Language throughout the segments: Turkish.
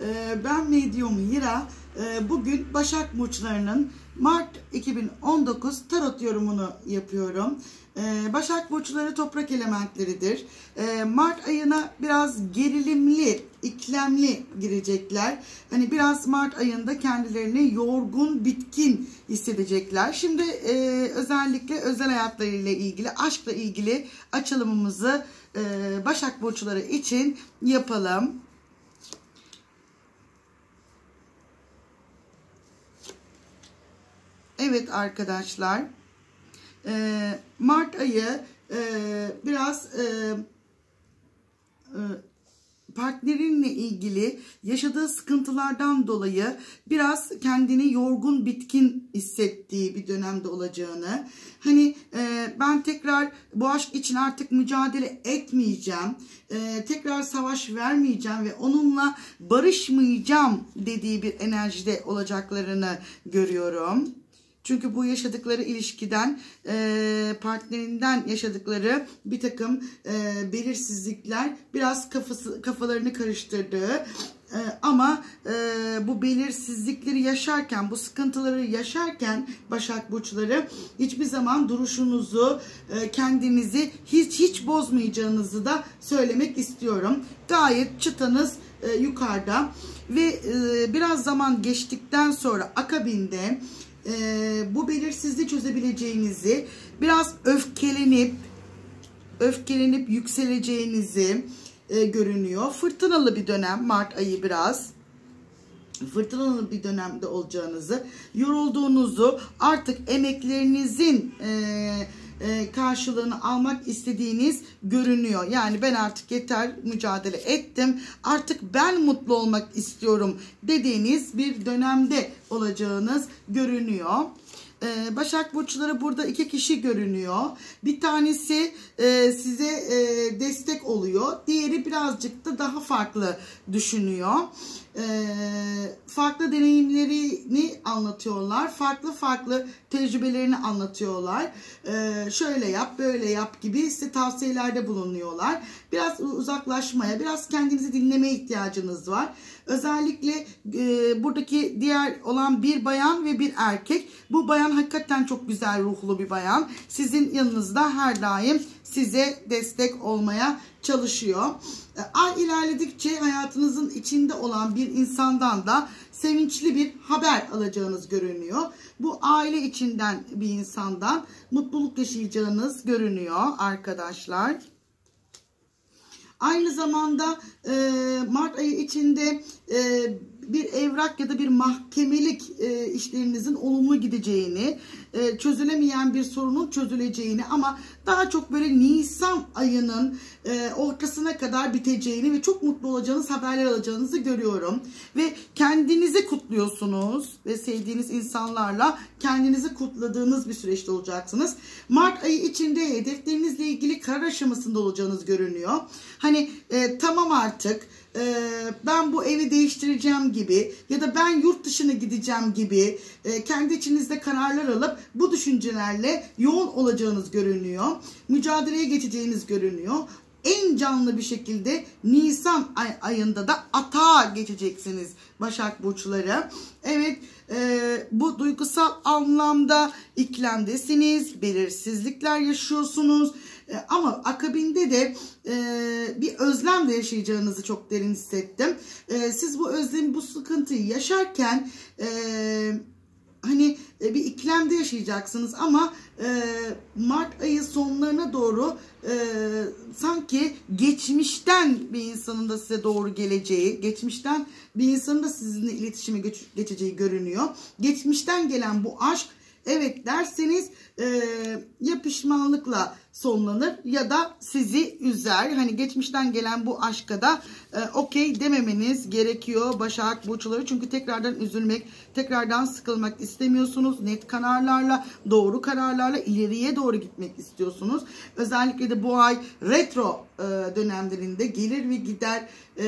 Ee, Ben Medyum Hira. Ee, Bugün Başak Burçlarının Mart 2019 tarot yorumunu yapıyorum. Ee, Başak Burçları toprak elementleridir. Ee, Mart ayına biraz gerilimli, iklemli girecekler. Hani biraz Mart ayında kendilerini yorgun, bitkin hissedecekler. Şimdi e, özellikle özel hayatlarıyla ilgili, aşkla ilgili açılımımızı e, Başak Burçları için yapalım. Evet arkadaşlar. Ee, Mart ayı e, biraz e, e, partnerinle ilgili yaşadığı sıkıntılardan dolayı biraz kendini yorgun bitkin hissettiği bir dönemde olacağını hani e, ben tekrar bu aşk için artık mücadele etmeyeceğim tekrar savaş vermeyeceğim ve onunla barışmayacağım dediği bir enerjide olacaklarını görüyorum. Çünkü bu yaşadıkları ilişkiden, e, partnerinden yaşadıkları bir takım e, belirsizlikler biraz kafası kafalarını karıştırdığı e, ama bu belirsizlikleri yaşarken, bu sıkıntıları yaşarken Başak Burçları hiçbir zaman duruşunuzu, kendinizi hiç hiç bozmayacağınızı da söylemek istiyorum. Gayet çıtanız yukarıda ve biraz zaman geçtikten sonra akabinde e, bu belirsizliği çözebileceğinizi, biraz öfkelenip öfkelenip yükseleceğinizi e, görünüyor. Fırtınalı bir dönem Mart ayı biraz fırtınalı bir dönemde olacağınızı, yorulduğunuzu, artık emeklerinizin e, e, karşılığını almak istediğiniz görünüyor. Yani ben artık yeter mücadele ettim. Artık ben mutlu olmak istiyorum dediğiniz bir dönemde olacağınız görünüyor. Ee, Başak Burçları burada iki kişi görünüyor. Bir tanesi e, size e, destek oluyor. Diğeri birazcık da daha farklı düşünüyor. Ee, farklı deneyimlerini anlatıyorlar. Farklı farklı tecrübelerini anlatıyorlar. Ee, şöyle yap, böyle yap gibi size tavsiyelerde bulunuyorlar. Biraz uzaklaşmaya, biraz kendinizi dinlemeye ihtiyacınız var. Özellikle e, buradaki diğer olan bir bayan ve bir erkek. Bu bayan hakikaten çok güzel ruhlu bir bayan. Sizin yanınızda her daim size destek olmaya çalışıyor. E, ay ilerledikçe hayatınızın içinde olan bir insandan da sevinçli bir haber alacağınız görünüyor. Bu aile içinden bir insandan mutluluk yaşayacağınız görünüyor arkadaşlar. Aynı zamanda e, Mart ayı içinde e, bir evrak ya da bir mahkemelik e, işlerinizin olumlu gideceğini, e, çözülemeyen bir sorunun çözüleceğini ama daha çok böyle Nisan ayının e, ortasına kadar biteceğini ve çok mutlu olacağınız haberler alacağınızı görüyorum. Ve kendinizi kutluyorsunuz ve sevdiğiniz insanlarla kendinizi kutladığınız bir süreçte olacaksınız. Mart ayı içinde hedeflerinizle ilgili karar aşamasında olacağınız görünüyor. Hani e, tamam artık e, ben bu evi değiştireceğim gibi ya da ben yurt dışına gideceğim gibi e, kendi içinizde kararlar alıp bu düşüncelerle yoğun olacağınız görünüyor. Mücadeleye geçeceğiniz görünüyor en canlı bir şekilde Nisan ay ayında da atağa geçeceksiniz Başak Burçları. Evet e, bu duygusal anlamda iklemdesiniz, belirsizlikler yaşıyorsunuz. E, ama akabinde de e, bir özlem de yaşayacağınızı çok derin hissettim. E, siz bu özlemi, bu sıkıntıyı yaşarken... E, hani e, bir iklemde yaşayacaksınız ama e, Mart ayı sonlarına doğru e, sanki geçmişten bir insanın da size doğru geleceği, geçmişten bir insanın da sizinle iletişime geç, geçeceği görünüyor. Geçmişten gelen bu aşk evet derseniz e, ya pişmanlıkla sonlanır ya da sizi üzer. Hani geçmişten gelen bu aşka da e, okey dememeniz gerekiyor Başak Burçları. Çünkü tekrardan üzülmek, tekrardan sıkılmak istemiyorsunuz. Net kararlarla, doğru kararlarla ileriye doğru gitmek istiyorsunuz. Özellikle de bu ay retro dönemlerinde gelir ve gider. E,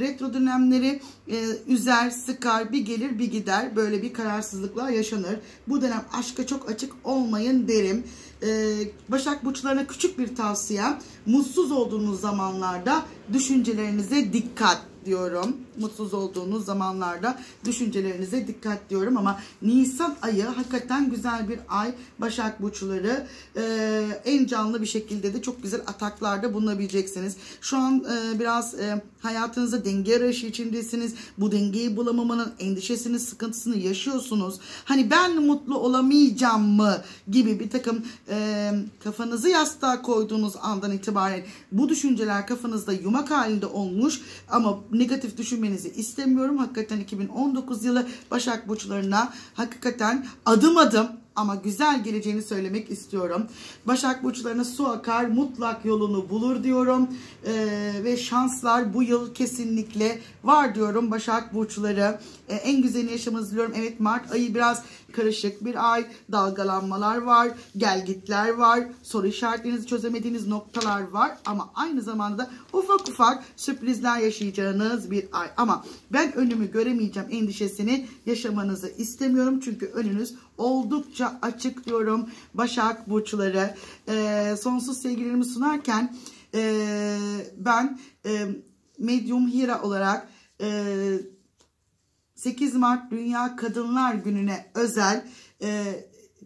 retro dönemleri e, üzer, sıkar, bir gelir bir gider. Böyle bir kararsızlıklar yaşanır. Bu dönem aşka çok açık olmayın derim. Ee, Başak Burçlarına küçük bir tavsiyem. Mutsuz olduğunuz zamanlarda düşüncelerinize dikkat diyorum. Mutsuz olduğunuz zamanlarda düşüncelerinize dikkat diyorum ama Nisan ayı hakikaten güzel bir ay. Başak Burçları e, en canlı bir şekilde de çok güzel ataklarda bulunabileceksiniz. Şu an e, biraz e, hayatınızda denge arayışı içindesiniz. Bu dengeyi bulamamanın endişesini, sıkıntısını yaşıyorsunuz. Hani ben mutlu olamayacağım mı gibi bir takım e, kafanızı yastığa koyduğunuz andan itibaren bu düşünceler kafanızda yumak halinde olmuş ama negatif düşünmenizi istemiyorum. Hakikaten 2019 yılı Başak Burçlarına hakikaten adım adım ama güzel geleceğini söylemek istiyorum. Başak Burçlarına su akar mutlak yolunu bulur diyorum. Ee, ve şanslar bu yıl kesinlikle var diyorum Başak Burçları. Ee, en güzelini yaşamanızı diliyorum. Evet Mart ayı biraz karışık bir ay. Dalgalanmalar var, gelgitler var, soru işaretlerinizi çözemediğiniz noktalar var. Ama aynı zamanda ufak ufak sürprizler yaşayacağınız bir ay. Ama ben önümü göremeyeceğim endişesini yaşamanızı istemiyorum. Çünkü önünüz oldukça açık diyorum Başak Burçları. E, sonsuz sevgilerimi sunarken e, ben e, Medium Hira olarak e, 8 Mart Dünya Kadınlar Günü'ne özel e,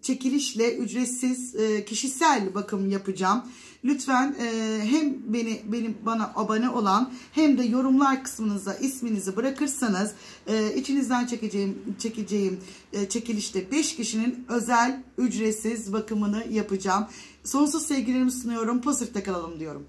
çekilişle ücretsiz e, kişisel bakım yapacağım. Lütfen e, hem beni benim bana abone olan hem de yorumlar kısmınıza isminizi bırakırsanız e, içinizden çekeceğim çekeceğim e, çekilişte 5 kişinin özel ücretsiz bakımını yapacağım. Sonsuz sevgilerimi sunuyorum. Pozitifte kalalım diyorum.